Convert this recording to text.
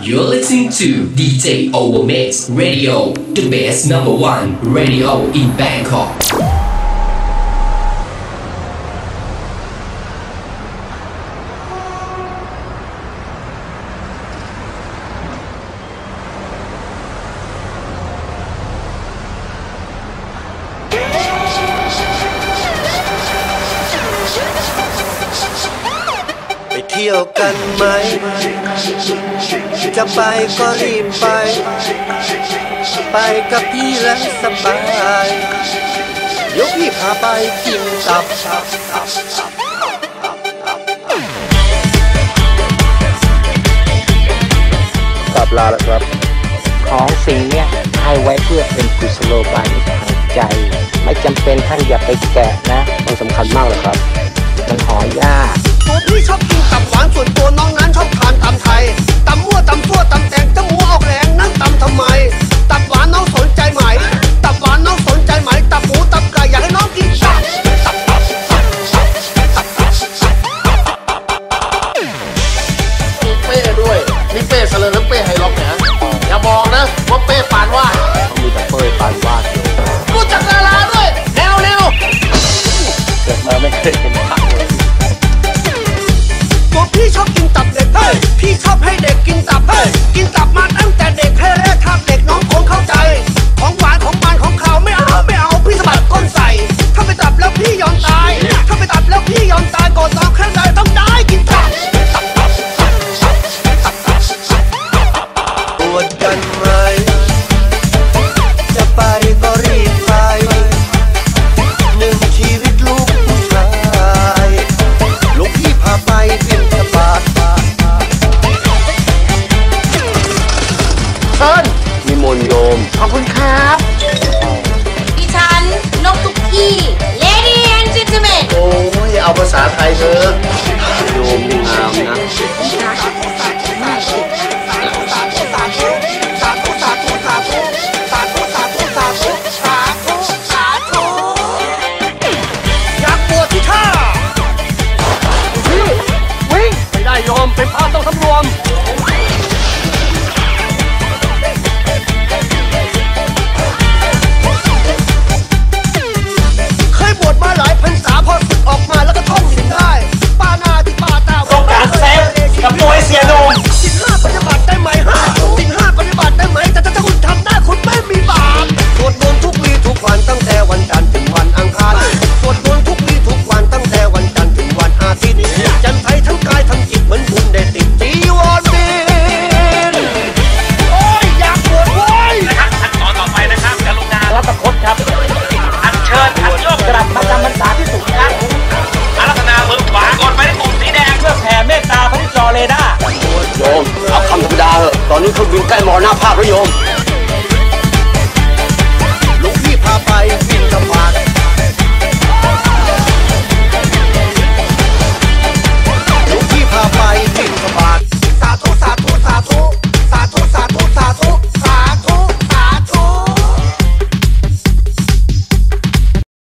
You're listening to DJ Over Mix Radio, the best number one radio in Bangkok. เที่ยวกันไหม จะไปก็รีบไป ไปกับพี่แล้วสบายยกพี่พาไปกินตับตับตับลาแล้วครับ ของสิ่งเนี้ยให้ไว้เพื่อเป็นกุศโลบายทางใจ ไม่จำเป็นท่านอย่าไปแกะนะ มันสำคัญ ตับเด็กเฮ้ยพี่ชอบให้เด็กกินตับ คุโยม ขอบคุณครับ ดิฉันนกทุกที่ อนนี้เครื่องบินใกล้มรณภาพแล้วโยม